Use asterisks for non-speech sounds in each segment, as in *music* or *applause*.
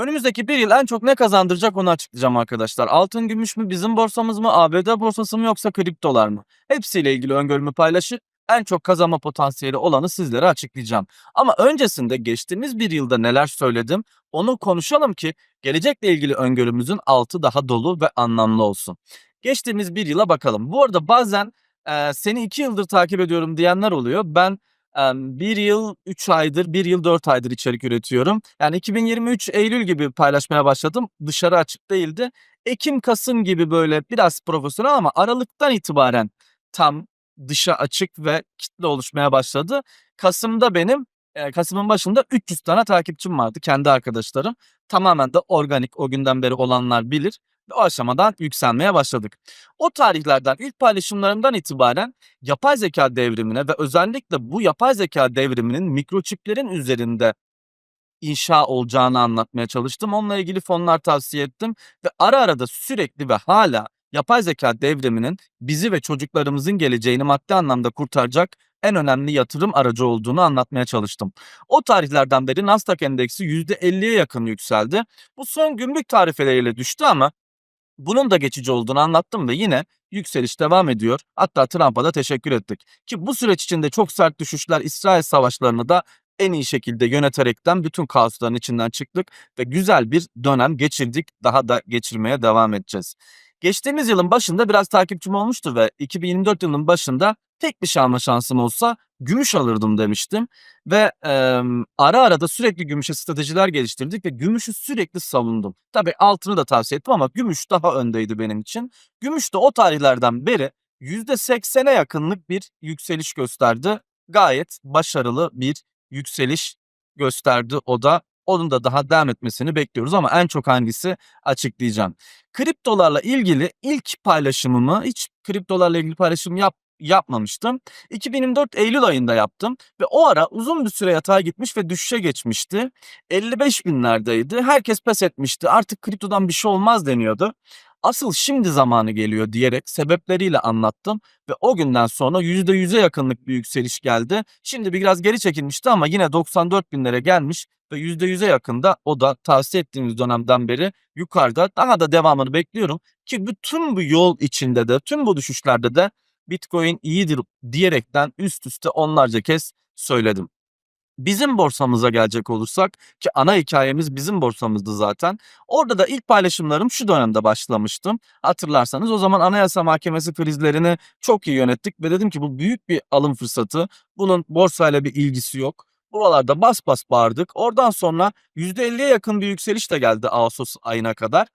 Önümüzdeki bir yıl en çok ne kazandıracak onu açıklayacağım arkadaşlar. Altın, gümüş mü, bizim borsamız mı, ABD borsası mı yoksa kriptolar mı? Hepsiyle ilgili öngörümü paylaşıp en çok kazanma potansiyeli olanı sizlere açıklayacağım. Ama öncesinde geçtiğimiz bir yılda neler söyledim onu konuşalım ki gelecekle ilgili öngörümüzün altı daha dolu ve anlamlı olsun. Geçtiğimiz bir yıla bakalım. Bu arada bazen e, seni iki yıldır takip ediyorum diyenler oluyor. Ben bir yıl 3 aydır, bir yıl 4 aydır içerik üretiyorum. Yani 2023 Eylül gibi paylaşmaya başladım. Dışarı açık değildi. Ekim, Kasım gibi böyle biraz profesyonel ama Aralık'tan itibaren tam dışa açık ve kitle oluşmaya başladı. Kasım'da benim Kasım'ın başında 300 tane takipçim vardı kendi arkadaşlarım. Tamamen de organik o günden beri olanlar bilir. Ve o aşamadan yükselmeye başladık. O tarihlerden ilk paylaşımlarımdan itibaren yapay zeka devrimine ve özellikle bu yapay zeka devriminin mikroçiplerin üzerinde inşa olacağını anlatmaya çalıştım. Onunla ilgili fonlar tavsiye ettim ve ara ara da sürekli ve hala yapay zeka devriminin bizi ve çocuklarımızın geleceğini maddi anlamda kurtaracak en önemli yatırım aracı olduğunu anlatmaya çalıştım. O tarihlerden beri Nasdaq endeksi %50'ye yakın yükseldi. Bu son gümrük tarifeleriyle düştü ama bunun da geçici olduğunu anlattım ve yine yükseliş devam ediyor. Hatta Trump'a da teşekkür ettik. Ki bu süreç içinde çok sert düşüşler İsrail savaşlarını da en iyi şekilde yöneterekten bütün kaosların içinden çıktık ve güzel bir dönem geçirdik. Daha da geçirmeye devam edeceğiz. Geçtiğimiz yılın başında biraz takipçim olmuştu ve 2024 yılının başında tek bir şey alma şansım olsa gümüş alırdım demiştim. Ve e, ara ara da sürekli gümüşe stratejiler geliştirdik ve gümüşü sürekli savundum. Tabii altını da tavsiye ettim ama gümüş daha öndeydi benim için. Gümüş de o tarihlerden beri %80'e yakınlık bir yükseliş gösterdi. Gayet başarılı bir yükseliş gösterdi o da. Onun da daha devam etmesini bekliyoruz ama en çok hangisi açıklayacağım. Kriptolarla ilgili ilk paylaşımımı hiç kriptolarla ilgili paylaşım yap yapmamıştım. 2024 Eylül ayında yaptım ve o ara uzun bir süre yatağa gitmiş ve düşüşe geçmişti. 55 binlerdeydi. Herkes pes etmişti. Artık kriptodan bir şey olmaz deniyordu. Asıl şimdi zamanı geliyor diyerek sebepleriyle anlattım ve o günden sonra %100'e yakınlık bir yükseliş geldi. Şimdi biraz geri çekilmişti ama yine 94 binlere gelmiş ve %100'e yakında o da tavsiye ettiğimiz dönemden beri yukarıda. Daha da devamını bekliyorum ki bütün bu yol içinde de tüm bu düşüşlerde de Bitcoin iyidir diyerekten üst üste onlarca kez söyledim. Bizim borsamıza gelecek olursak ki ana hikayemiz bizim borsamızdı zaten. Orada da ilk paylaşımlarım şu dönemde başlamıştım. Hatırlarsanız o zaman Anayasa Mahkemesi krizlerini çok iyi yönettik ve dedim ki bu büyük bir alım fırsatı. Bunun borsayla bir ilgisi yok. Buralarda bas bas bağırdık. Oradan sonra %50'ye yakın bir yükseliş de geldi Ağustos ayına kadar.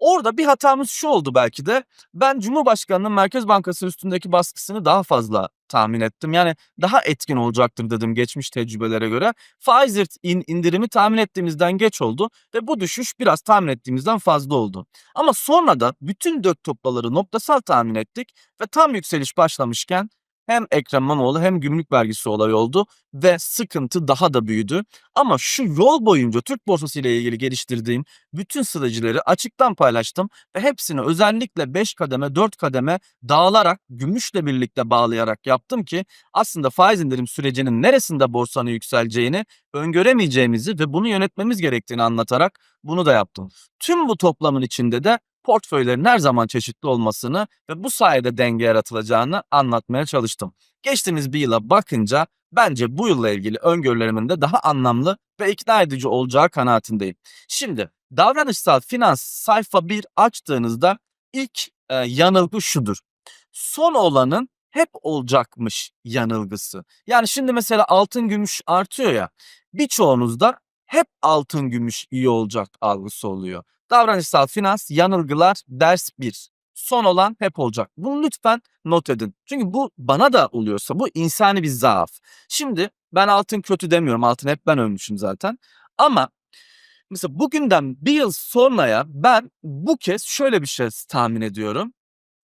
Orada bir hatamız şu oldu belki de. Ben Cumhurbaşkanı'nın Merkez Bankası üstündeki baskısını daha fazla tahmin ettim. Yani daha etkin olacaktır dedim geçmiş tecrübelere göre. Faiz in, indirimi tahmin ettiğimizden geç oldu ve bu düşüş biraz tahmin ettiğimizden fazla oldu. Ama sonra da bütün dört toplaları noktasal tahmin ettik ve tam yükseliş başlamışken hem Ekrem İmamoğlu hem gümrük vergisi olayı oldu ve sıkıntı daha da büyüdü. Ama şu yol boyunca Türk borsası ile ilgili geliştirdiğim bütün stratejileri açıktan paylaştım ve hepsini özellikle 5 kademe 4 kademe dağılarak gümüşle birlikte bağlayarak yaptım ki aslında faiz indirim sürecinin neresinde borsanın yükseleceğini öngöremeyeceğimizi ve bunu yönetmemiz gerektiğini anlatarak bunu da yaptım. Tüm bu toplamın içinde de portföylerin her zaman çeşitli olmasını ve bu sayede denge yaratılacağını anlatmaya çalıştım. Geçtiğimiz bir yıla bakınca bence bu yılla ilgili öngörülerimin de daha anlamlı ve ikna edici olacağı kanaatindeyim. Şimdi davranışsal finans sayfa 1 açtığınızda ilk e, yanılgı şudur. Son olanın hep olacakmış yanılgısı. Yani şimdi mesela altın gümüş artıyor ya birçoğunuzda hep altın gümüş iyi olacak algısı oluyor. Davranışsal finans yanılgılar ders 1. Son olan hep olacak. Bunu lütfen not edin. Çünkü bu bana da oluyorsa bu insani bir zaaf. Şimdi ben altın kötü demiyorum. Altın hep ben ölmüşüm zaten. Ama mesela bugünden bir yıl sonraya ben bu kez şöyle bir şey tahmin ediyorum.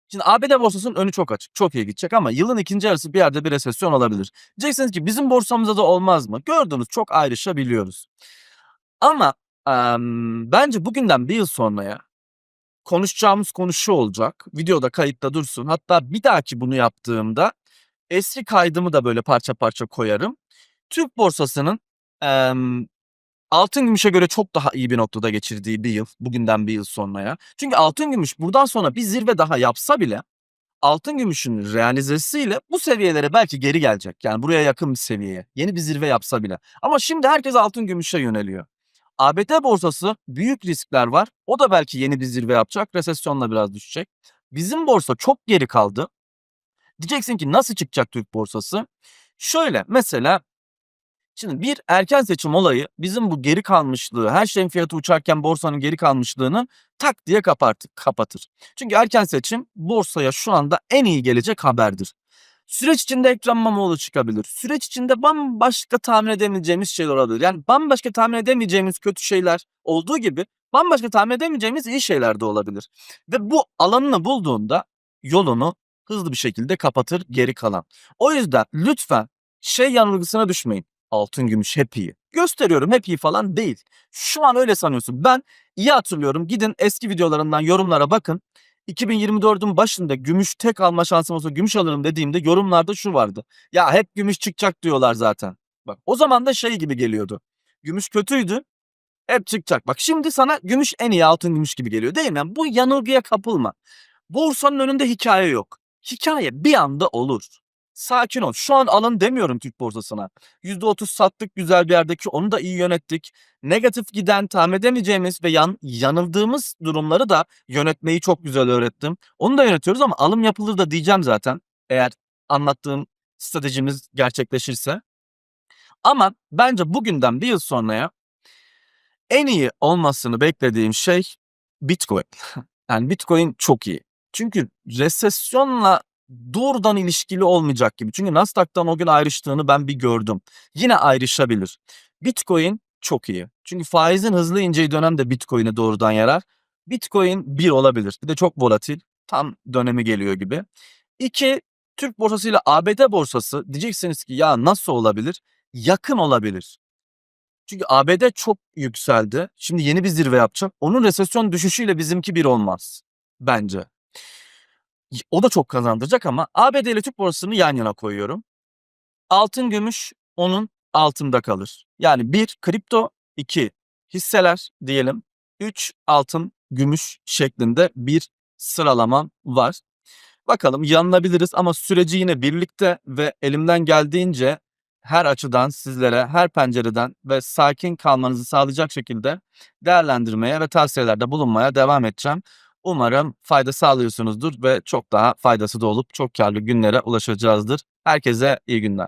Şimdi ABD borsasının önü çok açık. Çok iyi gidecek ama yılın ikinci yarısı bir yerde bir resesyon olabilir. Diyeceksiniz ki bizim borsamızda da olmaz mı? Gördüğünüz çok ayrışabiliyoruz. Ama Bence bugünden bir yıl sonraya konuşacağımız konu şu olacak. Videoda kayıtta dursun. Hatta bir dahaki bunu yaptığımda eski kaydımı da böyle parça parça koyarım. Türk borsasının emm, altın gümüşe göre çok daha iyi bir noktada geçirdiği bir yıl. Bugünden bir yıl sonraya. Çünkü altın gümüş buradan sonra bir zirve daha yapsa bile altın gümüşün realizesiyle bu seviyelere belki geri gelecek. Yani buraya yakın bir seviyeye. Yeni bir zirve yapsa bile. Ama şimdi herkes altın gümüşe yöneliyor. ABD borsası büyük riskler var. O da belki yeni bir zirve yapacak. Resesyonla biraz düşecek. Bizim borsa çok geri kaldı. Diyeceksin ki nasıl çıkacak Türk borsası? Şöyle mesela Şimdi bir erken seçim olayı bizim bu geri kalmışlığı, her şeyin fiyatı uçarken borsanın geri kalmışlığını tak diye kapatır. kapatır. Çünkü erken seçim borsaya şu anda en iyi gelecek haberdir. Süreç içinde Ekrem İmamoğlu çıkabilir. Süreç içinde bambaşka tahmin edemeyeceğimiz şeyler olabilir. Yani bambaşka tahmin edemeyeceğimiz kötü şeyler olduğu gibi bambaşka tahmin edemeyeceğimiz iyi şeyler de olabilir. Ve bu alanını bulduğunda yolunu hızlı bir şekilde kapatır geri kalan. O yüzden lütfen şey yanılgısına düşmeyin altın gümüş hep iyi. Gösteriyorum hep iyi falan değil. Şu an öyle sanıyorsun. Ben iyi hatırlıyorum. Gidin eski videolarından yorumlara bakın. 2024'ün başında gümüş tek alma şansım olsa gümüş alırım dediğimde yorumlarda şu vardı. Ya hep gümüş çıkacak diyorlar zaten. Bak o zaman da şey gibi geliyordu. Gümüş kötüydü. Hep çıkacak. Bak şimdi sana gümüş en iyi altın gümüş gibi geliyor değil mi? Yani bu yanılgıya kapılma. Borsanın önünde hikaye yok. Hikaye bir anda olur. Sakin ol. Şu an alın demiyorum Türk borsasına. %30 sattık güzel bir yerdeki onu da iyi yönettik. Negatif giden tahmin edemeyeceğimiz ve yan, yanıldığımız durumları da yönetmeyi çok güzel öğrettim. Onu da yönetiyoruz ama alım yapılır da diyeceğim zaten. Eğer anlattığım stratejimiz gerçekleşirse. Ama bence bugünden bir yıl sonraya en iyi olmasını beklediğim şey Bitcoin. *laughs* Yani Bitcoin çok iyi. Çünkü resesyonla doğrudan ilişkili olmayacak gibi. Çünkü Nasdaq'tan o gün ayrıştığını ben bir gördüm. Yine ayrışabilir. Bitcoin çok iyi. Çünkü faizin hızlı ineceği dönemde Bitcoin'e doğrudan yarar. Bitcoin bir olabilir. Bir de çok volatil. Tam dönemi geliyor gibi. İki, Türk borsası ile ABD borsası diyeceksiniz ki ya nasıl olabilir? Yakın olabilir. Çünkü ABD çok yükseldi. Şimdi yeni bir zirve yapacak. Onun resesyon düşüşüyle bizimki bir olmaz. Bence. O da çok kazandıracak ama ABD ile Türk borsasını yan yana koyuyorum. Altın gümüş onun altında kalır. Yani bir kripto, iki hisseler diyelim. Üç altın gümüş şeklinde bir sıralamam var. Bakalım yanılabiliriz ama süreci yine birlikte ve elimden geldiğince her açıdan sizlere her pencereden ve sakin kalmanızı sağlayacak şekilde değerlendirmeye ve tavsiyelerde bulunmaya devam edeceğim. Umarım fayda sağlıyorsunuzdur ve çok daha faydası da olup çok karlı günlere ulaşacağızdır. Herkese iyi günler.